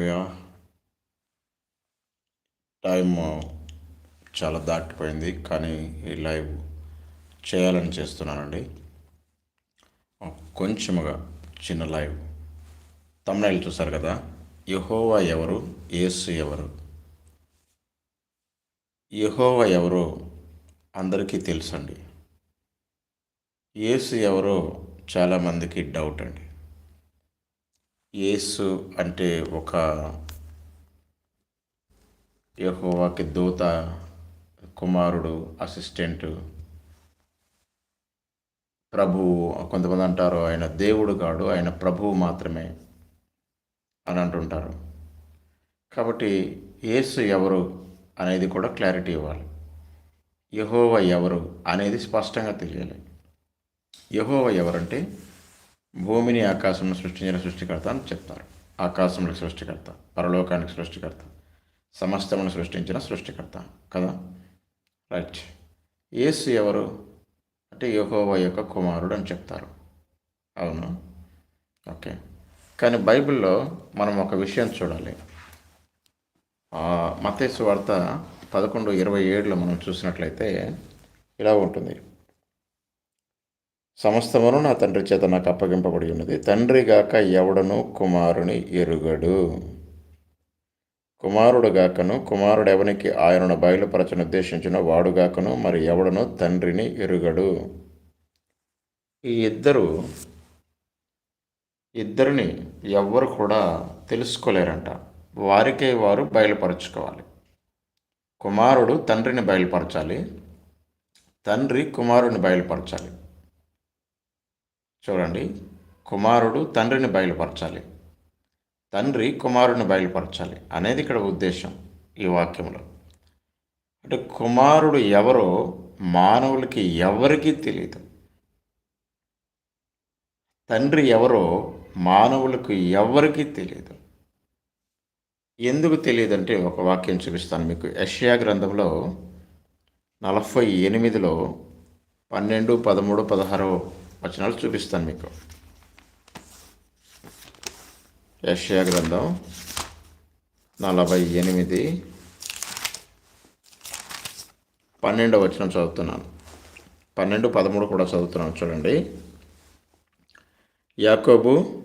Yeah. Time చాలా దాటిపోయింది కానీ ఈ లైవ్ చేయాలని చేస్తున్నానండి. కొంచెముగా చిన్న లైవ్ తమ్నైల్ చూసారు కదా? యహోవా ఎవరు? ఏసు ఎవరు? యహోవా ఎవరో అందరికీ తెలుసండి. ఏసు ఎవరో చాలామందికి డౌట్ అండి. యేసు అంటే ఒక యహోవాకి దూత కుమారుడు అసిస్టెంట్. ప్రభువు కొంతమంది అంటారు ఆయన దేవుడు కాడు ఆయన ప్రభువు మాత్రమే అని అంటుంటారు. కాబట్టి యేసు ఎవరు అనేది కూడా క్లారిటీ ఇవ్వాలి. యహోవ ఎవరు అనేది స్పష్టంగా తెలియాలి. యహోవ ఎవరంటే భూమిని ఆకాశంను సృష్టించిన సృష్టికర్త అని చెప్తారు. ఆకాశంలో సృష్టికర్త పరలోకానికి సృష్టికర్త సమస్తమును సృష్టించిన సృష్టికర్త కదా? రైట్ యేసు ఎవరు? అంటే యహోవా యొక్క కుమారుడు అని చెప్తారు. అవును. ఓకే కానీ బైబిల్లో మనం ఒక విషయం చూడాలి. మతేసు వార్త పదకొండు ఇరవై ఏడులో మనం చూసినట్లయితే ఇలా ఉంటుంది. సమస్తమును నా తండ్రి చేత నాకు అప్పగింపబడి ఉన్నది. తండ్రిగాక ఎవడను కుమారుని ఎరుగడు. కుమారుడు గాకను ఆయనను బయలుపరచను ఉద్దేశించిన వాడుగాకను మరి ఎవడను తండ్రిని ఎరుగడు. ఈ ఇద్దరు ఇద్దరిని ఎవ్వరు కూడా తెలుసుకోలేరంట. వారికే వారు బయలుపరచుకోవాలి. కుమారుడు తండ్రిని బయలుపరచాలి. తండ్రి కుమారుని బయలుపరచాలి. చూడండి. కుమారుడు తండ్రిని బయలుపరచాలి. తండ్రి కుమారుని బయలుపరచాలి అనేది ఇక్కడ ఉద్దేశం ఈ వాక్యంలో. అంటే కుమారుడు ఎవరో మానవులకి ఎవరికీ తెలియదు తండ్రి ఎవరో మానవులకు ఎవరికీ తెలియదు ఎందుకు తెలియదంటే ఒక వాక్యం చూపిస్తాను మీకు. యష్యా గ్రంథంలో నలభై ఎనిమిదిలో పన్నెండు పదమూడు పదహారు వచనాలు చూపిస్తాను మీకు. యషయా గ్రంథం నలభై ఎనిమిది పన్నెండవ వచనం చదువుతున్నాను. పన్నెండు పదమూడు కూడా చదువుతున్నాను చూడండి. యాకోబు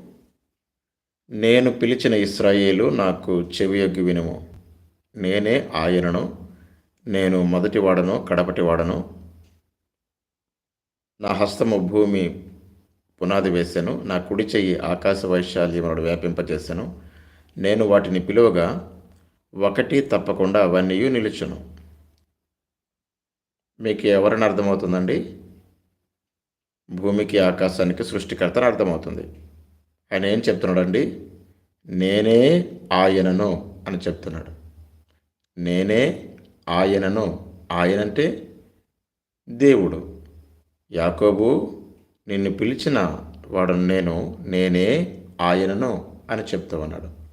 నేను పిలిచిన ఇస్రాయేలు నాకు చెవియొగ్గి వినుము నేనే ఆయనను నేను మొదటివాడను కడపటివాడను నా హస్తము భూమి పునాది వేశాను. నా కుడి చెయ్యి ఆకాశ వైశాల్యమును వ్యాపింపజేశాను. నేను వాటిని పిలువగా ఒకటి తప్పకుండా అవన్నీ నిలుచును. మీకు ఎవరిని అర్థమవుతుందండి? భూమికి ఆకాశానికి సృష్టికర్తను అర్థమవుతుంది. ఆయన ఏం చెప్తున్నాడండి? నేనే ఆయనను అని చెప్తున్నాడు. నేనే ఆయనను. ఆయనంటే దేవుడు. యాకోబు నిన్ను పిలిచిన వాడు నేను నేనే ఆయనను అని చెప్తూ ఉన్నాడు.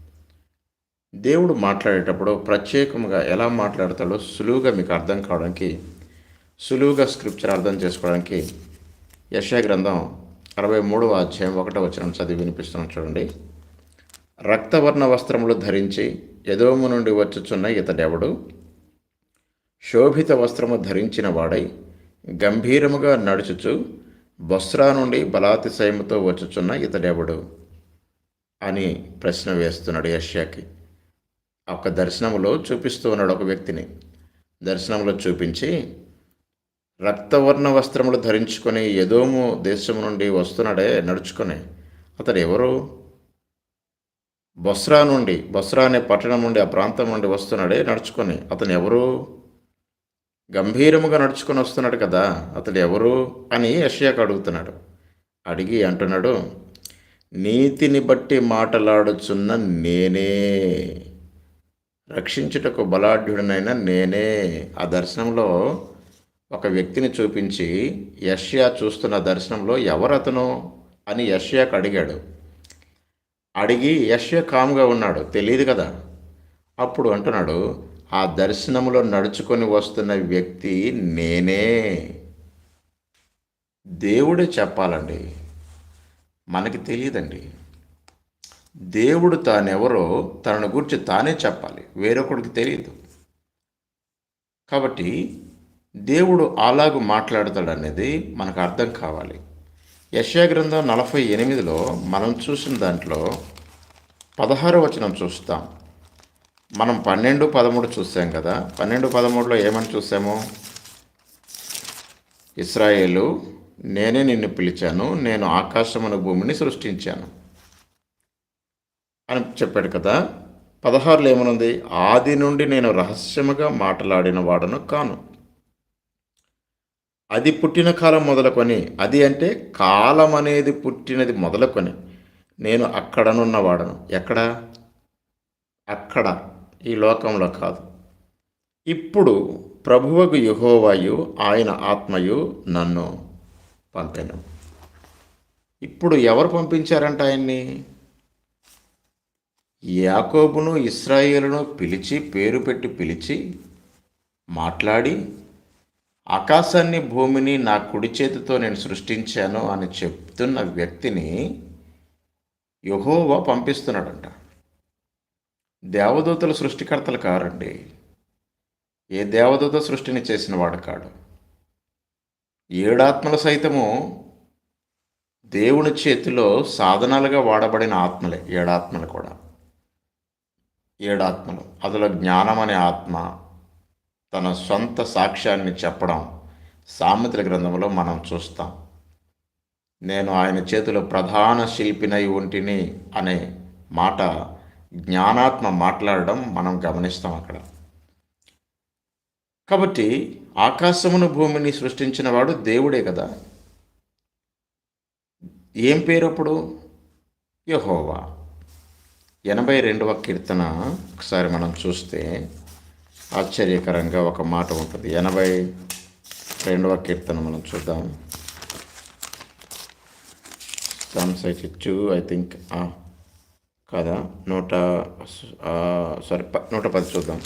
దేవుడు మాట్లాడేటప్పుడు ప్రత్యేకంగా ఎలా మాట్లాడతాడో సులువుగా మీకు అర్థం కావడానికి సులువుగా స్క్రిప్చర్ అర్థం చేసుకోవడానికి యశా గ్రంథం అరవై మూడవ అధ్యాయం ఒకటో వచ్చిన చదివి వినిపిస్తున్నాం చూడండి. రక్తవర్ణ వస్త్రములు ధరించి ఎదోము నుండి వచ్చుచున్న ఇతడెవడు? శోభిత వస్త్రము ధరించిన వాడై గంభీరముగా నడుచుచు బొస్రా నుండి బలాతిశయముతో వచ్చుచున్న ఇతడెవడు? అని ప్రశ్న వేస్తున్నాడు యష్యాకి. ఒక దర్శనంలో చూపిస్తూ ఉన్నాడు ఒక వ్యక్తిని. దర్శనంలో చూపించి రక్తవర్ణ వస్త్రములు ధరించుకొని ఎదోము దేశం నుండి వస్తున్నాడే నడుచుకొని అతడు ఎవరు బొస్రా నుండి బొస్రా అనే పట్టణం నుండి ఆ ప్రాంతం నుండి వస్తున్నాడే నడుచుకొని అతను ఎవరు గంభీరముగా నడుచుకొని వస్తున్నాడు కదా అతడు ఎవరు అని యషయాకు అడుగుతున్నాడు. అడిగి అంటున్నాడు నీతిని బట్టి మాటలాడుచున్న నేనే రక్షించుటకు బలాఢ్యుడనైనా నేనే. ఆ దర్శనంలో ఒక వ్యక్తిని చూపించి యష్యా చూస్తున్న దర్శనంలో ఎవరు అతను అని యష్యాకు అడిగాడు. అడిగి యష్య కామ్గా ఉన్నాడు తెలియదు కదా. అప్పుడు అంటున్నాడు ఆ దర్శనంలో నడుచుకొని వస్తున్న వ్యక్తి నేనే. దేవుడే చెప్పాలండి. మనకి తెలియదండి. దేవుడు తానెవరో తనను గురించి తానే చెప్పాలి. వేరొకడికి తెలియదు. కాబట్టి దేవుడు అలాగూ మాట్లాడతాడనేది మనకు అర్థం కావాలి. యశ్యా గ్రంథం నలభై ఎనిమిదిలో మనం చూసిన దాంట్లో పదహారు వచనం చూస్తాం. మనం పన్నెండు పదమూడు చూసాం కదా. పన్నెండు పదమూడులో ఏమని చూసాము ఇస్రాయేలు నేనే నిన్ను పిలిచాను నేను ఆకాశమును భూమిని సృష్టించాను అని చెప్పాడు కదా. పదహారులో ఏమనుంది? ఆది నుండి నేను రహస్యముగా మాట్లాడిన వాడను కాను. అది పుట్టిన కాలం మొదలుకొని అది అంటే కాలం అనేది పుట్టినది మొదలుకొని నేను అక్కడనున్న వాడను ఎక్కడ? అక్కడ. ఈ లోకంలో కాదు. ఇప్పుడు ప్రభువకు యహోవాయు ఆయన ఆత్మయు నన్ను పంపాను. ఇప్పుడు ఎవరు పంపించారంట ఆయన్ని? యాకోబును ఇస్రాయేలును పిలిచి పేరు పెట్టి పిలిచి మాట్లాడి ఆకాశాన్ని భూమిని నా కుడి చేతితో నేను సృష్టించాను అని చెప్తున్న వ్యక్తిని యహోవా పంపిస్తున్నాడంట. దేవదూతలు సృష్టికర్తలు కారండి. ఏ దేవదూత సృష్టిని చేసిన వాడు కాడు. ఏడాత్మలు సైతము దేవుని చేతిలో సాధనాలుగా వాడబడిన ఆత్మలే ఏడాత్మలు కూడా. ఏడాత్మలు. అందులో జ్ఞానం అనే ఆత్మ తన సొంత సాక్ష్యాన్ని చెప్పడం సామెతల గ్రంథంలో మనం చూస్తాం. నేను ఆయన చేతిలో ప్రధాన శిల్పినై ఒంటిని అనే మాట జ్ఞానాత్మ మాట్లాడడం మనం గమనిస్తాం అక్కడ. కాబట్టి ఆకాశమును భూమిని సృష్టించిన వాడు దేవుడే కదా. ఏం పేరు అప్పుడు? యహోవా. ఎనభై రెండవ కీర్తన ఒకసారి మనం చూస్తే ఆశ్చర్యకరంగా ఒక మాట ఉంటుంది. ఎనభై రెండవ కీర్తన మనం చూద్దాం. సమ్ అయితే టూ ఐ థింక్ కాదా? నూట సారీ నూట పది చూద్దాం.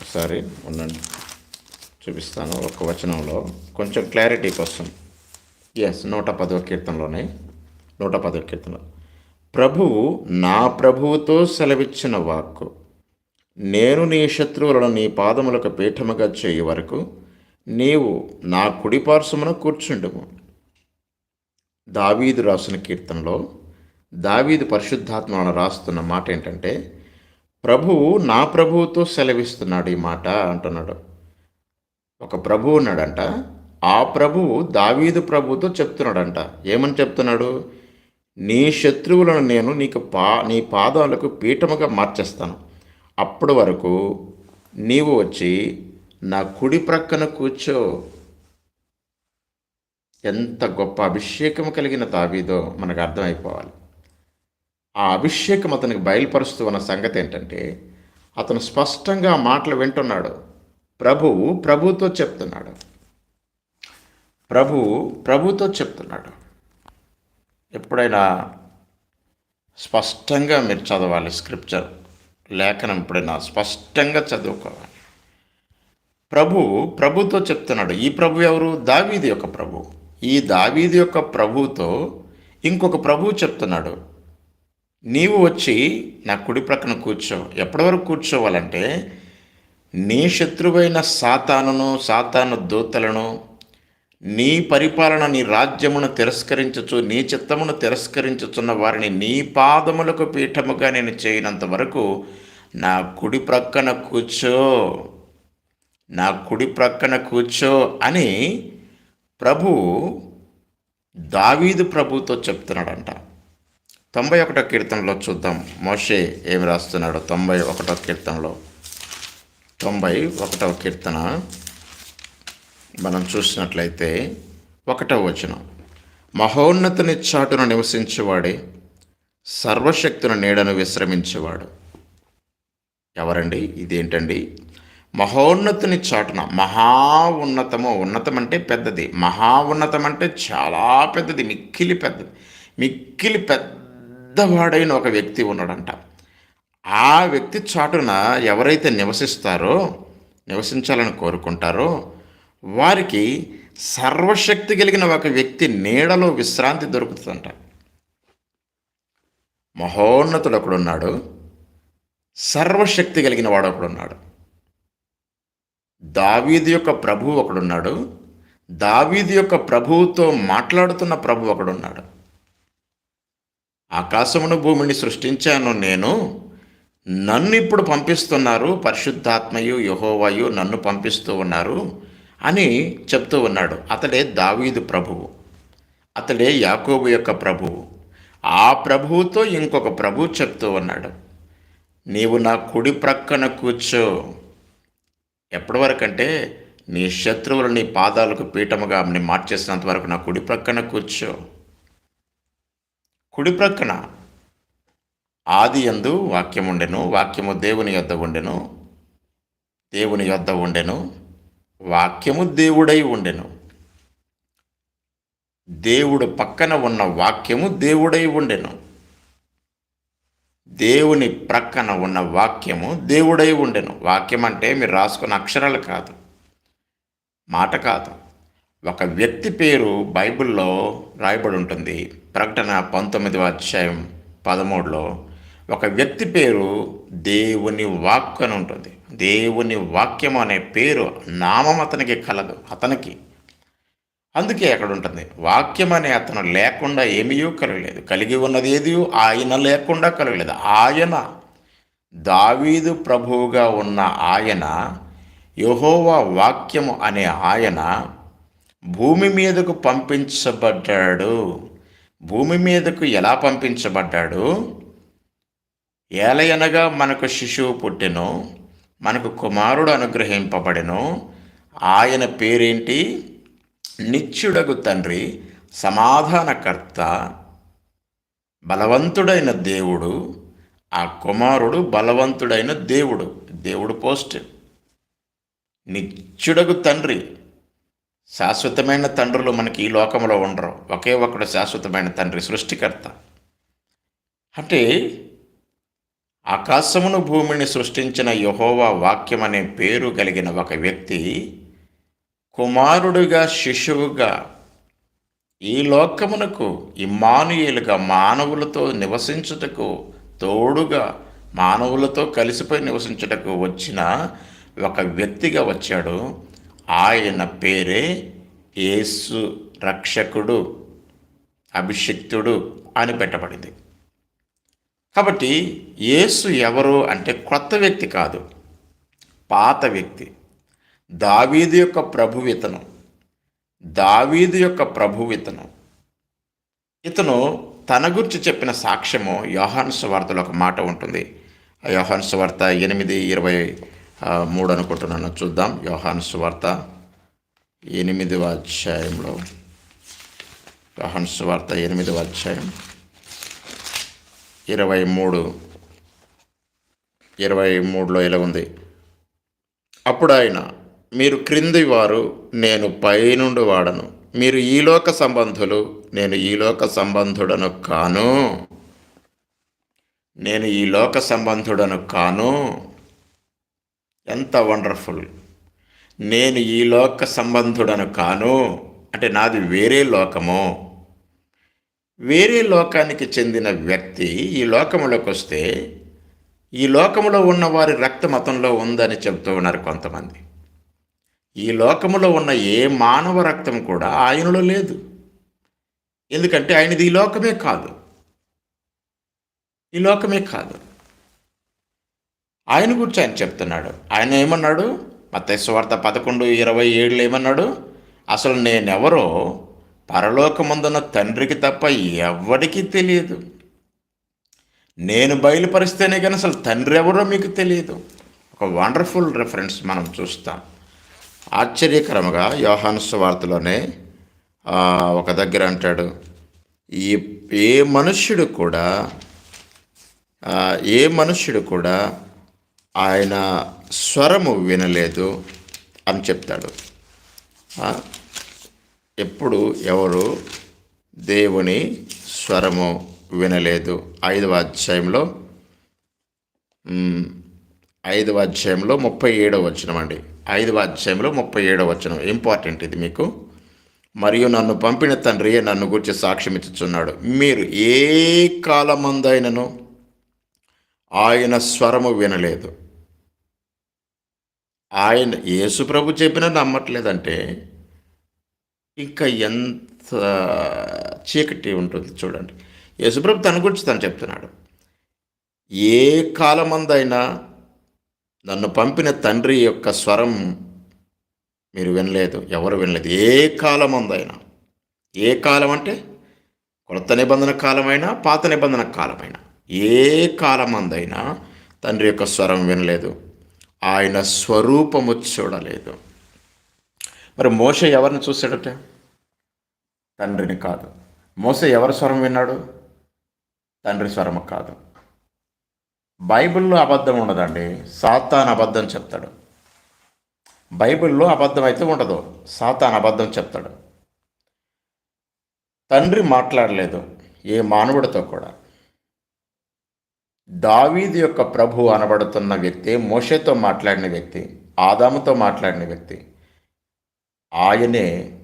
ఒకసారి ఉండండి. చూపిస్తాను ఒక వచనంలో. కొంచెం క్లారిటీ కోసం. ఎస్ నూట పదవ కీర్తనలోనే. నూట పదవ కీర్తనలో. ప్రభువు నా ప్రభువుతో సెలవిచ్చిన వాక్కు. నేను నీ శత్రువులను నీ పాదములకు పీఠముగా చేయి వరకు నీవు నా కుడిపార్శ్వమున కూర్చుండుము. దావీదు రాసిన కీర్తనలో దావీదు అని రాస్తున్న మాట ఏంటంటే ప్రభువు నా ప్రభువుతో సెలవిస్తున్నాడు ఈ మాట అంటున్నాడు. ఒక ప్రభువు ఉన్నాడంట ఆ ప్రభువు దావీదు ప్రభువుతో చెప్తున్నాడంట. ఏమని చెప్తున్నాడు? నీ శత్రువులను నేను నీకు పా నీ పాదాలకు పీఠముగా మార్చేస్తాను. అప్పటి వరకు నీవు వచ్చి నా కుడి ప్రక్కన కూర్చో. ఎంత గొప్ప అభిషేకం కలిగిన దావీదో మనకు అర్థమైపోవాలి. ఆ అభిషేకం అతనికి బయలుపరుస్తూ ఉన్న సంగతి ఏంటంటే అతను స్పష్టంగా మాటలు వింటున్నాడు. ప్రభువు ప్రభుతో చెప్తున్నాడు. ప్రభువు ప్రభుతో చెప్తున్నాడు. ఎప్పుడైనా స్పష్టంగా మీరు చదవాలి స్క్రిప్చర్ లేఖనం ఎప్పుడైనా స్పష్టంగా చదువుకోవాలి. ప్రభు ప్రభుతో చెప్తున్నాడు. ఈ ప్రభు ఎవరు? దావీది యొక్క ప్రభు. ఈ దావీది యొక్క ప్రభుతో ఇంకొక ప్రభువు చెప్తున్నాడు. నీవు వచ్చి నా కుడి ప్రక్కన కూర్చో. ఎప్పటి వరకు కూర్చోవాలంటే నీ శత్రువైన సాతానును సాతాను దూతలను నీ పరిపాలన నీ రాజ్యమును తిరస్కరించచ్చు నీ చిత్తమును తిరస్కరించుచున్న వారిని నీ పాదములకు పీఠముగా నేను చేయనంత వరకు నా కుడి ప్రక్కన కూర్చో. నా కుడి ప్రక్కన కూర్చో అని ప్రభు దావీదు ప్రభుతో చెప్తున్నాడంట. తొంభై ఒకటో కీర్తనలో చూద్దాం. మోషే ఏమి రాస్తున్నాడో? తొంభై ఒకటో కీర్తనలో. తొంభై ఒకటవ కీర్తన మనం చూసినట్లయితే ఒకటవ వచనం. మహోన్నతుని చాటున నివసించేవాడే సర్వశక్తుని నీడను విశ్రమించేవాడు. ఎవరండి? ఇదేంటండి? మహోన్నతుని చాటున మహా ఉన్నతము. ఉన్నతం అంటే పెద్దది. మహా ఉన్నతం అంటే చాలా పెద్దది. మిక్కిలి పెద్దది. మిక్కిలి పెద్ద పెద్దవాడైన ఒక వ్యక్తి ఉన్నాడంట. ఆ వ్యక్తి చాటున ఎవరైతే నివసిస్తారో నివసించాలని కోరుకుంటారో వారికి సర్వశక్తి కలిగిన ఒక వ్యక్తి నీడలో విశ్రాంతి దొరుకుతుందంట. మహోన్నతుడు ఒకడున్నాడు. సర్వశక్తి కలిగిన వాడు ఒకడున్నాడు. దావీది యొక్క ప్రభువు ఒకడున్నాడు. దావీది యొక్క ప్రభువుతో మాట్లాడుతున్న ప్రభు ఒకడున్నాడు. ఆకాశమును భూమిని సృష్టించాను నేను. నన్ను ఇప్పుడు పంపిస్తున్నారు పరిశుద్ధాత్మయు యహోవాయు నన్ను పంపిస్తూ ఉన్నారు అని చెప్తూ ఉన్నాడు. అతడే దావీదు ప్రభువు. అతడే యాకోబు యొక్క ప్రభువు. ఆ ప్రభువుతో ఇంకొక ప్రభువు చెప్తూ ఉన్నాడు. నీవు నా కుడి ప్రక్కన కూర్చో. ఎప్పటి వరకు అంటే నీ శత్రువులు నీ పాదాలకు పీఠముగా మార్చేసినంత వరకు నా కుడి ప్రక్కన కూర్చో. కుడి ప్రక్కన ఆది ఎందు వాక్యం ఉండెను వాక్యము దేవుని యొద్ద ఉండెను దేవుని యొద్ద ఉండెను వాక్యము దేవుడై ఉండెను. దేవుడు పక్కన ఉన్న వాక్యము దేవుడై ఉండెను. దేవుని ప్రక్కన ఉన్న వాక్యము దేవుడై ఉండెను. వాక్యం అంటే మీరు రాసుకున్న అక్షరాలు కాదు. మాట కాదు. ఒక వ్యక్తి పేరు బైబిల్లో రాయబడి ఉంటుంది. ప్రకటన పంతొమ్మిదవ అధ్యాయం పదమూడులో ఒక వ్యక్తి పేరు దేవుని వాక్ అని ఉంటుంది. దేవుని వాక్యం అనే పేరు నామం అతనికి కలదు అతనికి. అందుకే అక్కడ ఉంటుంది. వాక్యం అనే అతను లేకుండా ఏమీయూ కలగలేదు. కలిగి ఉన్నది ఏది ఆయన లేకుండా కలగలేదు. ఆయన దావీదు ప్రభువుగా ఉన్న ఆయన యహోవా వాక్యము అనే ఆయన భూమి మీదకు పంపించబడ్డాడు. భూమి మీదకు ఎలా పంపించబడ్డాడు? ఏలయనగా మనకు శిశువు పుట్టెను మనకు కుమారుడు అనుగ్రహింపబడెను. ఆయన పేరేంటి? నిత్యుడగు తండ్రి సమాధానకర్త బలవంతుడైన దేవుడు. ఆ కుమారుడు బలవంతుడైన దేవుడు. దేవుడు పోస్ట్. నిత్యుడగు తండ్రి. శాశ్వతమైన తండ్రులు మనకి ఈ లోకంలో ఉండరు. ఒకే ఒకడు శాశ్వతమైన తండ్రి సృష్టికర్త. అంటే ఆకాశమును భూమిని సృష్టించిన యహోవా వాక్యం అనే పేరు కలిగిన ఒక వ్యక్తి కుమారుడుగా శిశువుగా ఈ లోకమునకు ఇమానుయేలుగా మానవులతో నివసించుటకు తోడుగా మానవులతో కలిసిపోయి నివసించుటకు వచ్చిన ఒక వ్యక్తిగా వచ్చాడు. ఆయన పేరే యేసు రక్షకుడు అభిషిక్తుడు అని పెట్టబడింది. కాబట్టి యేసు ఎవరు అంటే కొత్త వ్యక్తి కాదు పాత వ్యక్తి. దావీదు యొక్క ప్రభు ఇతను దావీదు యొక్క ప్రభు ఇతను. ఇతను తన గురించి చెప్పిన సాక్ష్యము యోహాను సువార్తలో ఒక మాట ఉంటుంది. ఆ యోహాను సువార్త ఎనిమిది ఇరవై మూడు అనుకుంటున్నాను చూద్దాం. యోహాను సువార్త ఎనిమిదవ అధ్యాయంలో. యోహాను సువార్త ఎనిమిదవ అధ్యాయం. ఇరవై మూడు. ఇరవై మూడులో ఇలా ఉంది. అప్పుడు ఆయన మీరు క్రింది వారు నేను పైనుండి వాడను. మీరు ఈ లోక సంబంధులు నేను ఈ లోక సంబంధుడను కాను. నేను ఈ లోక సంబంధుడను కాను. ఎంత వండర్ఫుల్. నేను ఈ లోక సంబంధుడను కాను. అంటే నాది వేరే లోకము. వేరే లోకానికి చెందిన వ్యక్తి ఈ లోకంలోకి వస్తే ఈ లోకములో ఉన్న వారి రక్త మతంలో ఉందని చెబుతూ ఉన్నారు కొంతమంది. ఈ లోకములో ఉన్న ఏ మానవ రక్తం కూడా ఆయనలో లేదు. ఎందుకంటే ఆయనది ఈ లోకమే కాదు. ఈ లోకమే కాదు. ఆయన గురించి ఆయన చెప్తున్నాడు. ఆయన ఏమన్నాడు? మతేశ్వార్త పదకొండు ఇరవై ఏడులో ఏమన్నాడు? అసలు నేనెవరో పరలోకమందున్న తండ్రికి తప్ప ఎవరికీ తెలియదు. నేను బయలుపరిస్తేనే కానీ అసలు తండ్రి ఎవరో మీకు తెలియదు. ఒక వండర్ఫుల్ రెఫరెన్స్ మనం చూస్తాం. ఆశ్చర్యకరంగా యోహాను సువార్తలోనే ఒక దగ్గర అంటాడు ఏ ఏ మనుష్యుడు కూడా ఏ మనుష్యుడు కూడా ఆయన స్వరము వినలేదు అని చెప్తాడు. ఎప్పుడు ఎవరు? దేవుని స్వరము వినలేదు. ఐదవ అధ్యాయంలో ఐదవ అధ్యాయంలో ముప్పై ఏడవ వచనం అండి. ఐదవ అధ్యాయంలో ముప్పై ఏడవ వచనం. ఇంపార్టెంట్ ఇది మీకు. మరియు నన్ను పంపిన తండ్రియే నన్ను గురించి సాక్ష్యం ఇచ్చుచున్నాడు మీరు ఏ కాలమందైనను ఆయన స్వరము వినలేదు. ఆయన యేసుప్రభు చెప్పినా నమ్మట్లేదంటే ఇంకా ఎంత చీకటి ఉంటుంది చూడండి. యేసుప్రభు తన గురించి తను చెప్తున్నాడు. ఏ కాలమందైనా నన్ను పంపిన తండ్రి యొక్క స్వరం మీరు వినలేదు ఎవరు వినలేదు. ఏ కాలమందైనా ఏ కాలం అంటే కొత్త నిబంధన కాలమైనా పాత నిబంధన కాలమైనా. ఏ కాలమందైనా తండ్రి యొక్క స్వరం వినలేదు. ఆయన స్వరూపము చూడలేదు. మరి మోష ఎవరిని చూశాడట? తండ్రిని కాదు. మోస ఎవరి స్వరం విన్నాడు? తండ్రి స్వరం కాదు. బైబిల్లో అబద్ధం ఉండదండి. సాతాన్ అబద్ధం చెప్తాడు. బైబిల్లో అబద్ధం అయితే ఉండదు. సాతాన్ అబద్ధం చెప్తాడు. తండ్రి మాట్లాడలేదు. ఏ మానవుడితో కూడా. దావీది యొక్క ప్రభు అనబడుతున్న వ్యక్తి మోషేతో మాట్లాడిన వ్యక్తి ఆదాముతో మాట్లాడిన వ్యక్తి. ఆయనే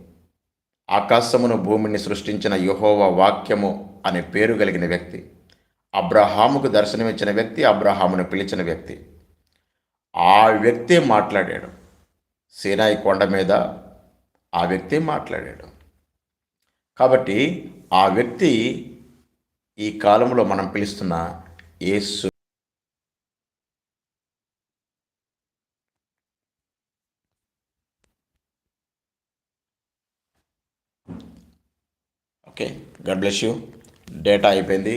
ఆకాశమును భూమిని సృష్టించిన యహోవ వాక్యము అనే పేరు కలిగిన వ్యక్తి. అబ్రహాముకు దర్శనమిచ్చిన వ్యక్తి అబ్రహామును పిలిచిన వ్యక్తి. ఆ వ్యక్తే మాట్లాడాడు. సీనాయి కొండ మీద ఆ వ్యక్తి మాట్లాడాడు. కాబట్టి ఆ వ్యక్తి ఈ కాలంలో మనం పిలుస్తున్న Yesu okay God bless you data అయిపోయింది.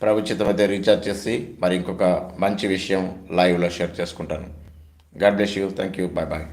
ప్రభుత్వం మధ్య రీఛార్జ్ చేసి మరి ఇంకొక మంచి విషయం లైవ్లో షేర్ చేసుకుంటాను. God bless you thank you bye bye